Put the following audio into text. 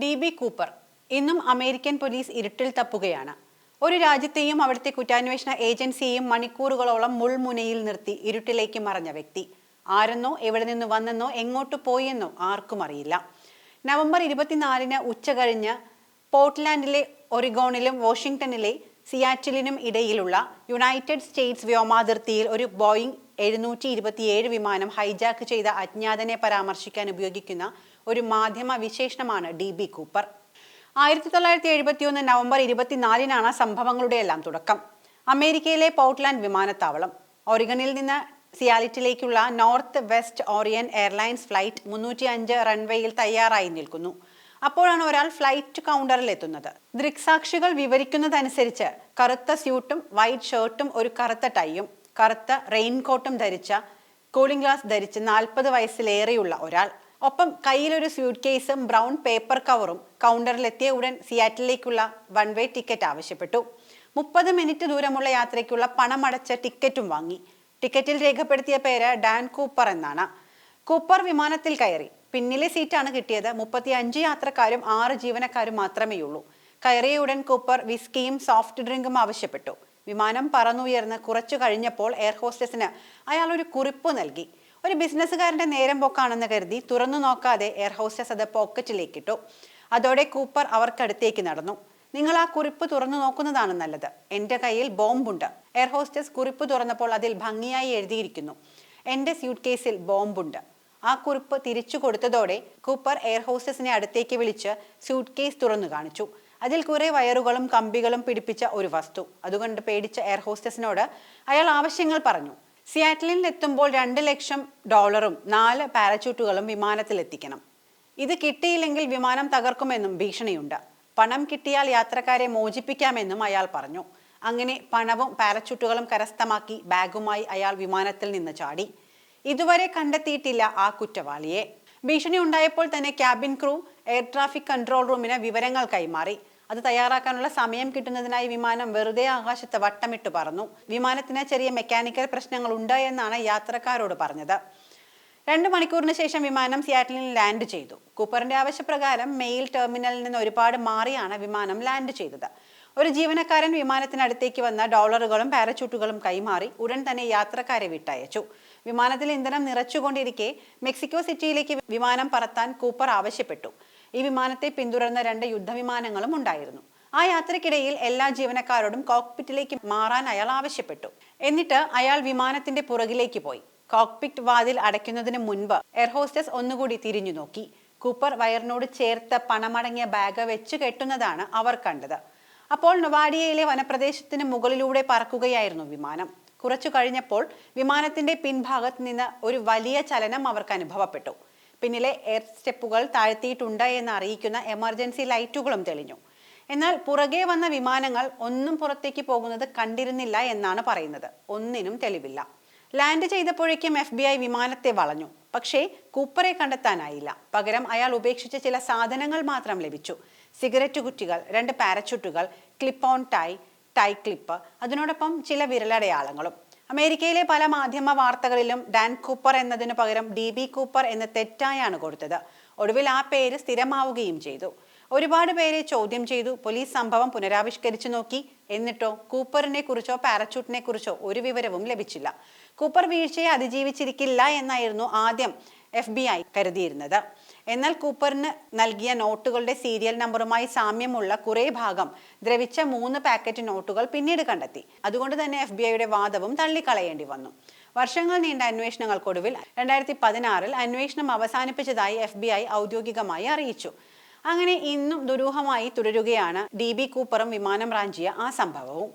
D B Cooper ഇന്നും American police ഇരുട്ടിൽ തപ്പുകയാണ്. ഒരു രാജ്യത്തെയും അവിടുത്തെ കുറ്റാന്വേഷണ ഏജൻസിയെയും മണിക്കൂറുകളോളം മുൾമുനയിൽ നിർത്തി ഇരുട്ടിലേക്ക് മറഞ്ഞ വ്യക്തി. ആരെന്നോ എവിടെ നിന്ന് വന്നെന്നോ എങ്ങോട്ട് പോയെന്നോ ആർക്കും അറിയില്ല. നവംബർ ഇരുപത്തിനാലിന് ഉച്ച കഴിഞ്ഞ് പോർട്ട്ലാൻഡിലെ ഒറിഗോണിലും വാഷിംഗ്ടണിലെ സിയാറ്റിലിനും ഇടയിലുള്ള യുണൈറ്റഡ് സ്റ്റേറ്റ്സ് വ്യോമാതിർത്തിയിൽ ഒരു ബോയിങ് എഴുന്നൂറ്റി ഇരുപത്തിയേഴ് വിമാനം ഹൈജാക്ക് ചെയ്ത അജ്ഞാതനെ പരാമർശിക്കാൻ ഉപയോഗിക്കുന്ന ഒരു മാധ്യമ വിശേഷണമാണ് ഡി ബി കൂപ്പർ. ആയിരത്തി തൊള്ളായിരത്തി എഴുപത്തി ഒന്ന് നവംബർ ഇരുപത്തിനാലിനാണ് സംഭവങ്ങളുടെ എല്ലാം തുടക്കം. അമേരിക്കയിലെ പോർട്ട്ലാൻഡ് വിമാനത്താവളം. ഒറിഗണിൽ നിന്ന് സിയാലിറ്റിലേക്കുള്ള north west Orion airlines flight മുന്നൂറ്റി അഞ്ച് റൺവേയിൽ തയ്യാറായി നിൽക്കുന്നു. അപ്പോഴാണ് ഒരാൾ ഫ്ലൈറ്റ് കൗണ്ടറിൽ എത്തുന്നത് ദൃക്സാക്ഷികൾ വിവരിക്കുന്നതനുസരിച്ച് കറുത്ത സ്യൂട്ടും വൈറ്റ് ഷർട്ടും ഒരു കറുത്ത ടൈയും. കറുത്ത റെയിൻകോട്ടും ധരിച്ച കൂളിംഗ് ഗ്ലാസ് ധരിച്ച് നാൽപ്പത് വയസ്സിലേറെയുള്ള ഒരാൾ. ഒപ്പം കയ്യിലൊരു സ്യൂട്ട് കേസും ബ്രൗൺ പേപ്പർ കവറും കൗണ്ടറിലെത്തിയ ഉടൻ സിയാറ്റിലേക്കുള്ള വൺ വേ ടിക്കറ്റ് ആവശ്യപ്പെട്ടു. മുപ്പത് മിനിറ്റ് ദൂരമുള്ള യാത്രയ്ക്കുള്ള പണമടച്ച ടിക്കറ്റും വാങ്ങി. ടിക്കറ്റിൽ രേഖപ്പെടുത്തിയ പേര് ഡാൻ കൂപ്പർ എന്നാണ്. കൂപ്പർ വിമാനത്തിൽ കയറി. പിന്നിലെ സീറ്റാണ് കിട്ടിയത് മുപ്പത്തി അഞ്ച് യാത്രക്കാരും ആറ് ജീവനക്കാരും മാത്രമേയുള്ളൂ. കയറിയ ഉടൻ കൂപ്പർ വിസ്കിയും സോഫ്റ്റ് ഡ്രിങ്കും ആവശ്യപ്പെട്ടു. വിമാനം പറന്നുയർന്ന് കുറച്ചു കഴിഞ്ഞപ്പോൾ എയർ ഹോസ്റ്റസിന് അയാൾ ഒരു കുറിപ്പ് നൽകി. ഒരു ബിസിനസ്സുകാരന്റെ നേരം പോക്കാണെന്ന് കരുതി തുറന്നു നോക്കാതെ എയർ ഹോസ്റ്റസ് അത് പോക്കറ്റിലേക്കിട്ടു അതോടെ കൂപ്പർ അവർക്കടുത്തേക്ക് നടന്നു. നിങ്ങൾ ആ കുറിപ്പ് തുറന്നു നോക്കുന്നതാണ് നല്ലത്. എന്റെ കയ്യിൽ ബോംബുണ്ട്. എയർ ഹോസ്റ്റസ് കുറിപ്പ് തുറന്നപ്പോൾ അതിൽ ഭംഗിയായി എഴുതിയിരിക്കുന്നു. എന്റെ സ്യൂട്ട് കേസിൽ ബോംബുണ്ട്. ആ കുറിപ്പ് തിരിച്ചു കൊടുത്തതോടെ കൂപ്പർ എയർ ഹോസ്റ്റസിനെ അടുത്തേക്ക് വിളിച്ച് സ്യൂട്ട് കേസ് തുറന്നു കാണിച്ചു. അതിൽ കുറെ വയറുകളും കമ്പികളും പിടിപ്പിച്ച ഒരു വസ്തു. അതുകൊണ്ട് പേടിച്ച എയർ ഹോസ്റ്റസിനോട് അയാൾ ആവശ്യങ്ങൾ പറഞ്ഞു. സിയാറ്റലിൽ എത്തുമ്പോൾ രണ്ട് ലക്ഷം ഡോളറും നാല് പാരച്യൂട്ടുകളും വിമാനത്തിൽ എത്തിക്കണം. ഇത് കിട്ടിയില്ലെങ്കിൽ വിമാനം തകർക്കുമെന്നും ഭീഷണിയുണ്ട്. പണം കിട്ടിയാൽ യാത്രക്കാരെ മോചിപ്പിക്കാമെന്നും അയാൾ പറഞ്ഞു. അങ്ങനെ പണവും പാരച്യൂട്ടുകളും കരസ്ഥമാക്കി ബാഗുമായി അയാൾ വിമാനത്തിൽ നിന്ന് ചാടി. ഇതുവരെ കണ്ടെത്തിയിട്ടില്ല ആ കുറ്റവാളിയെ. ഭീഷണി ഉണ്ടായപ്പോൾ തന്നെ cabin crew air traffic control റൂമിന് വിവരങ്ങൾ കൈമാറി. അത് തയ്യാറാക്കാനുള്ള സമയം കിട്ടുന്നതിനായി വിമാനം വെറുതെ ആകാശത്ത് വട്ടമിട്ട് പറന്നു. വിമാനത്തിന് ചെറിയ മെക്കാനിക്കൽ പ്രശ്നങ്ങൾ ഉണ്ട് എന്നാണ് യാത്രക്കാരോട് പറഞ്ഞത്. രണ്ട് മണിക്കൂറിന് ശേഷം വിമാനം സിയാറ്റിലിൽ ലാൻഡ് ചെയ്തു. കൂപ്പറിന്റെ ആവശ്യപ്രകാരം മെയിൽ ടെർമിനലിൽ നിന്ന് ഒരുപാട് മാറിയാണ് വിമാനം ലാൻഡ് ചെയ്തത്. ഒരു ജീവനക്കാരൻ വിമാനത്തിനടുത്തേക്ക് വന്ന ഡോളറുകളും പാരച്യൂട്ടുകളും കൈമാറി ഉടൻ തന്നെ യാത്രക്കാരെ വിട്ടയച്ചു. വിമാനത്തിൽ ഇന്ധനം നിറച്ചുകൊണ്ടിരിക്കെ മെക്സിക്കോ സിറ്റിയിലേക്ക് വിമാനം പറത്താൻ കൂപ്പർ ആവശ്യപ്പെട്ടു. ഈ വിമാനത്തെ പിന്തുടർന്ന രണ്ട് യുദ്ധവിമാനങ്ങളും ഉണ്ടായിരുന്നു. ആ യാത്രക്കിടയിൽ എല്ലാ ജീവനക്കാരോടും കോക്പിറ്റിലേക്ക് മാറാൻ അയാൾ ആവശ്യപ്പെട്ടു. എന്നിട്ട് അയാൾ വിമാനത്തിന്റെ പുറകിലേക്ക് പോയി. കോക്പിറ്റ് വാതിൽ അടയ്ക്കുന്നതിന് മുൻപ് എയർ ഹോസ്റ്റസ് ഒന്നുകൂടി തിരിഞ്ഞു നോക്കി കൂപ്പർ വയറിനോട് ചേർത്ത പണമടങ്ങിയ ബാഗ് വെച്ച് കെട്ടുന്നതാണ് അവർ കണ്ടത്. അപ്പോൾ നൊവാഡിയയിലെ വനപ്രദേശത്തിന് മുകളിലൂടെ പറക്കുകയായിരുന്നു വിമാനം. കുറച്ചു കഴിഞ്ഞപ്പോൾ വിമാനത്തിന്റെ പിൻഭാഗത്ത് നിന്ന് ഒരു വലിയ ചലനം അവർക്ക് അനുഭവപ്പെട്ടു. പിന്നിലെ എയർ സ്റ്റെപ്പുകൾ താഴ്ത്തിയിട്ടുണ്ട് എന്ന് അറിയിക്കുന്ന എമർജൻസി ലൈറ്റുകളും തെളിഞ്ഞു. എന്നാൽ പുറകെ വന്ന വിമാനങ്ങൾ ഒന്നും പുറത്തേക്ക് പോകുന്നത് കണ്ടിരുന്നില്ല എന്നാണ് പറയുന്നത്. ഒന്നിനും തെളിവില്ല. ലാൻഡ് ചെയ്തപ്പോഴേക്കും എഫ് ബി ഐ വിമാനത്തെ വളഞ്ഞു. പക്ഷേ കൂപ്പറെ കണ്ടെത്താനായില്ല. പകരം അയാൾ ഉപേക്ഷിച്ച ചില സാധനങ്ങൾ മാത്രം ലഭിച്ചു. സിഗരറ്റ് കുറ്റികൾ രണ്ട് പാരച്യൂട്ടുകൾ clip on tie tie clip അതിനോടൊപ്പം ചില വിരലടയാളങ്ങളും. അമേരിക്കയിലെ പല മാധ്യമ വാർത്തകളിലും ഡാൻ കൂപ്പർ എന്നതിനു പകരം ഡി ബി കൂപ്പർ എന്ന് തെറ്റായാണ് കൊടുത്തത്. ഒടുവിൽ ആ പേര് സ്ഥിരമാവുകയും ചെയ്തു. ഒരുപാട് പേരെ ചോദ്യം ചെയ്തു. പോലീസ് സംഭവം പുനരാവിഷ്കരിച്ചു നോക്കി. എന്നിട്ടോ കൂപ്പറിനെ കുറിച്ചോ പാരച്യൂട്ടിനെ കുറിച്ചോ ഒരു വിവരവും ലഭിച്ചില്ല. കൂപ്പർ വീഴ്ചയെ അതിജീവിച്ചിരിക്കില്ല എന്നായിരുന്നു ആദ്യം എഫ് ബി ഐ കരുതിയിരുന്നത്. എന്നാൽ കൂപ്പറിന് നൽകിയ നോട്ടുകളുടെ സീരിയൽ നമ്പറുമായി സാമ്യമുള്ള കുറേ ഭാഗം ദ്രവിച്ച മൂന്ന് പാക്കറ്റ് നോട്ടുകൾ പിന്നീട് കണ്ടെത്തി. അതുകൊണ്ട് തന്നെ എഫ് ബി ഐയുടെ വാദവും തള്ളിക്കളയേണ്ടി വന്നു. വർഷങ്ങൾ നീണ്ട അന്വേഷണങ്ങൾക്കൊടുവിൽ രണ്ടായിരത്തി പതിനാറിൽ അന്വേഷണം അവസാനിപ്പിച്ചതായി എഫ് ബി ഐ ഔദ്യോഗികമായി അറിയിച്ചു. അങ്ങനെ ഇന്നും ദുരൂഹമായി തുടരുകയാണ് ഡി ബി കൂപ്പറും വിമാനം റാഞ്ചിയ ആ സംഭവവും.